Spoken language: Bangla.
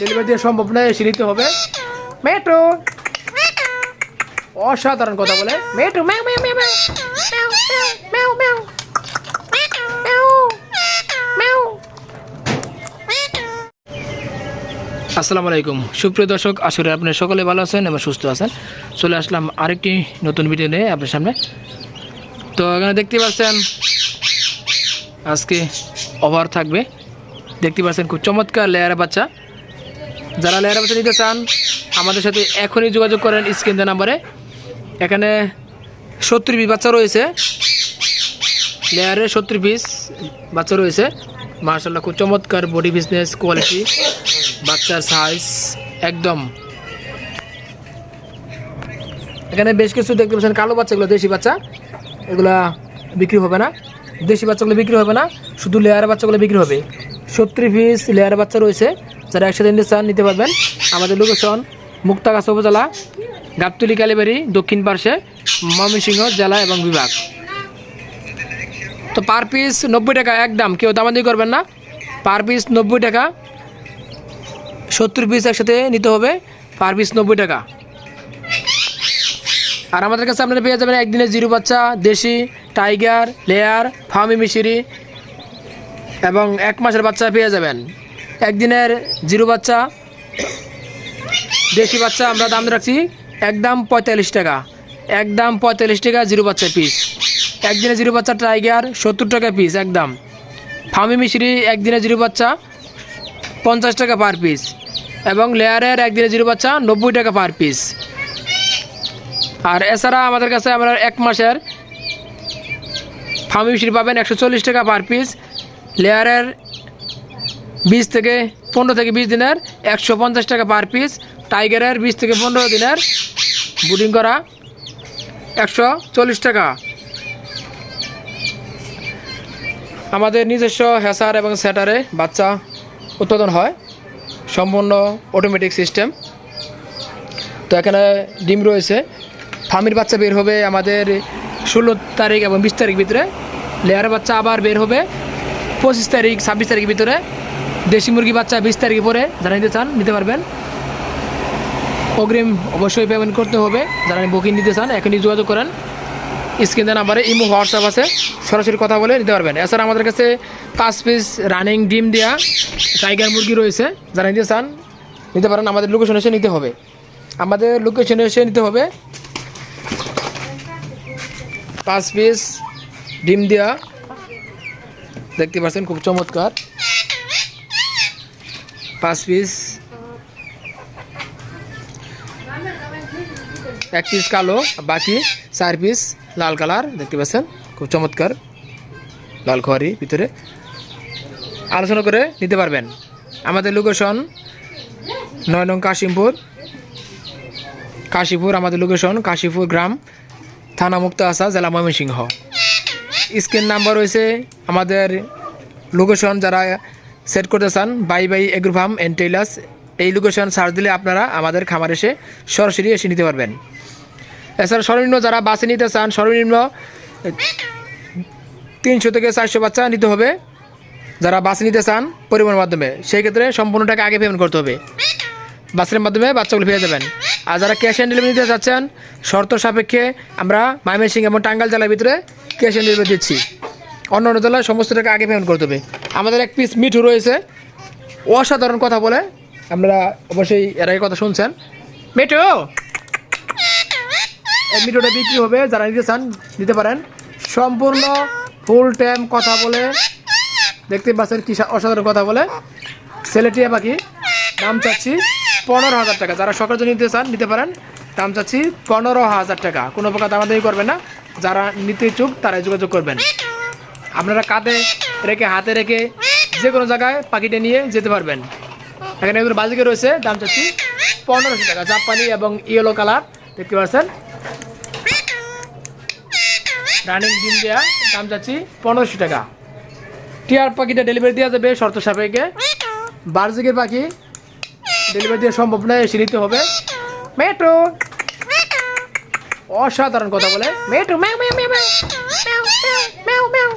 ডেলিভারি দেওয়া সম্ভব নয় এসে নিতে হবে। মেট্রো। অসাধারণ কথা বলে। মেট্রো আসসালামু আলাইকুম। সুপ্রিয় দর্শক আসলে আপনি সকলে ভালো আছেন এবং সুস্থ আছেন। চলে আসলাম আরেকটি নতুন ভিডিও নিয়ে আপনার সামনে। তো এখানে দেখতে পাচ্ছেন, আজকে ওভার থাকবে। দেখতে পাচ্ছেন খুব চমৎকার লেয়ারে বাচ্চা। যারা লেয়ার বাচ্চা নিতে চান, আমাদের সাথে এখনই যোগাযোগ করেন স্ক্রিন দেওয়া নাম্বারে। এখানে সত্তর পিস বাচ্চা রয়েছে। লেয়ারে সত্তর পিস বাচ্চা রয়েছে। মার্শাল্লাহ খুব চমৎকার বডি বিজনেস কোয়ালিটি বাচ্চার সাইজ একদম। এখানে বেশ কিছু দেখতে পাচ্ছেন, কালো বাচ্চাগুলো, দেশি বাচ্চা। এগুলা বিক্রি হবে না। দেশি বাচ্চাগুলো বিক্রি হবে না, শুধু লেয়ার বাচ্চাগুলো বিক্রি হবে। সত্তর পিস লেয়ার বাচ্চা রয়েছে। যারা একসাথে নিতে চান নিতে পারবেন, আমাদের লোকেশন মুক্তাগাছা উপজেলা, গাবতলি, কালীবাড়ি, দক্ষিণ পার্শ্বে ময়মনসিংহ জেলা এবং বিভাগ। তো পার পিস নব্বই টাকা একদম, কেউ দামাদি করবেন না। পার পিস নব্বই টাকা, সত্তর পিস একসাথে নিতে হবে পার পিস নব্বই টাকা। আর আমাদের কাছে আপনারা পেয়ে যাবেন একদিনের জিরো বাচ্চা, দেশি টাইগার লেয়ার ফার্মি মিশরি এবং এক মাসের বাচ্চা পেয়ে যাবেন। একদিনের জিরো বাচ্চা, দেশি বাচ্চা আমরা দাম রাখছি একদম পঁয়তাল্লিশ টাকা। একদম পঁয়তাল্লিশ টাকা জিরো বাচ্চা পিস একদিনে জিরো বাচ্চা টাইগার সত্তর টাকা পিস একদম। ফামি মিশরি একদিনে জিরো বাচ্চা পঞ্চাশ টাকা পার পিস এবং লেয়ারের একদিনে জিরো বাচ্চা নব্বই টাকা পার পিস আর এছাড়া আমাদের কাছে আমরা এক মাসের ফার্মি মিশ্রি পাবেন একশো চল্লিশ টাকা পার পিস লেয়ারের বিশ থেকে পনেরো থেকে বিশ দিনের একশো পঞ্চাশ টাকা পার পিস। টাইগারের বিশ থেকে পনেরো দিনের বুডিং করা একশো চল্লিশ টাকা। আমাদের নিজস্ব হ্যাসার এবং স্যাটারে বাচ্চা উৎপাদন হয়। সম্পূর্ণ অটোমেটিক সিস্টেম তো এখানে ডিম রয়েছে। ফার্মির বাচ্চা বের হবে আমাদের ষোলো তারিখ এবং বিশ তারিখ ভিতরে। লেয়ারের বাচ্চা আবার বের হবে পঁচিশ তারিখ, ছাব্বিশ তারিখের ভিতরে। দেশি মুরগি বাচ্চা বিশ তারিখে পরে যারা নিতে চান, নিতে পারবেন। অগ্রিম অবশ্যই পেমেন্ট করতে হবে। যারা বুকিং নিতে চান, এখনই যোগাযোগ করেন। স্ক্রিনে নাম্বারে ইমো, হোয়াটসঅ্যাপ আছে। সরাসরি কথা বলে নিতে পারবেন। এছাড়া আমাদের কাছে পাঁচ পিস রানিং ডিম দেওয়া টাইগার মুরগি রয়েছে। যারা নিতে চান, নিতে পারেন। আমাদের লোকেশন এসে নিতে হবে। আমাদের লোকেশনে এসে নিতে হবে। পাঁচ পিস ডিম দেওয়া দেখতে পাচ্ছেন, খুব চমৎকার। পাঁচ পিস এক পিস কালো বাকি চার পিস লাল কালার দেখতে পাচ্ছেন? খুব চমৎকার। লাল খোয়ারি ভিতরে। আলোচনা করে নিতে পারবেন। আমাদের লোকেশন নয় নং কাশিমপুর। কাশীপুর, আমাদের লোকেশন কাশীপুর গ্রাম, থানা মুক্ত আসা জেলা ময়মনসিংহ। স্ক্রিন নাম্বার রয়েছে আমাদের লোকেশন যারা সেট করতে চান bye bye agro farm and tailors এই লোকেশন সার্চ দিলে আপনারা আমাদের খামার এসে সরাসরি এসে নিতে পারবেন। এছাড়া সর্বনিম্ন যারা বাসে নিতে চান, সর্বনিম্ন তিনশো থেকে চারশো বাচ্চা নিতে হবে। যারা বাসে নিতে চান পরিবহনের মাধ্যমে, সেই ক্ষেত্রে সম্পূর্ণ টাকা আগে পেমেন্ট করতে হবে। বাসের মাধ্যমে বাচ্চাগুলো পেয়ে যাবেন। আর যারা ক্যাশ অন ডেলিভারি নিতে চাচ্ছেন, শর্ত সাপেক্ষে আমরা ময়মনসিংহ এবং টাঙ্গাল জেলার ভিতরে ক্যাশ অন ডেলিভারি দিচ্ছি। অন্য অন্য জেলায় সমস্ত টাকা আগে পেমেন্ট করতে হবে। আমাদের এক পিস মিঠু রয়েছে। অসাধারণ কথা বলে। আমরা অবশ্যই এর আগে কথা শুনছেন। মিঠু! এই মিঠুটা বিক্রি হবে, যারা নিতে চান নিতে পারেন। সম্পূর্ণ ফুল টাইম কথা বলে। দেখতে পাচ্ছেন কি অসাধারণ কথা বলে। সেলেটিয়া পাখি দাম চাচ্ছি পনেরো হাজার টাকা। যারা সকালে নিতে চান, নিতে পারেন। দাম চাচ্ছি পনেরো হাজার টাকা। কোনো প্রকার দামাদামি করবেন না। যারা নিতে ইচ্ছুক, তারাই যোগাযোগ করবেন। আপনারা কাঁধে রেখে, হাতে রেখে যে কোনো জায়গায় পাখিটা নিয়ে যেতে পারবেন। এখানে একজন বাজিকে রয়েছে, দাম চাচ্ছি পনেরোশো টাকা, জাপানি এবং ইয়েলো কালার দেখতে পাচ্ছেন? রানিং ডিম দেওয়া দাম চাচ্ছি পনেরোশো টাকা। টিয়ার পাখিটা ডেলিভারি দেওয়া যাবে, শর্ত সাপেক্ষে। বার্জিকের পাখি ডেলিভারি দেওয়া সম্ভব নয়, এসে নিতে হবে। মেট্রো। অসাধারণ কথা বলে। মেট্রো ম্যাও ম্যাও ম্যাও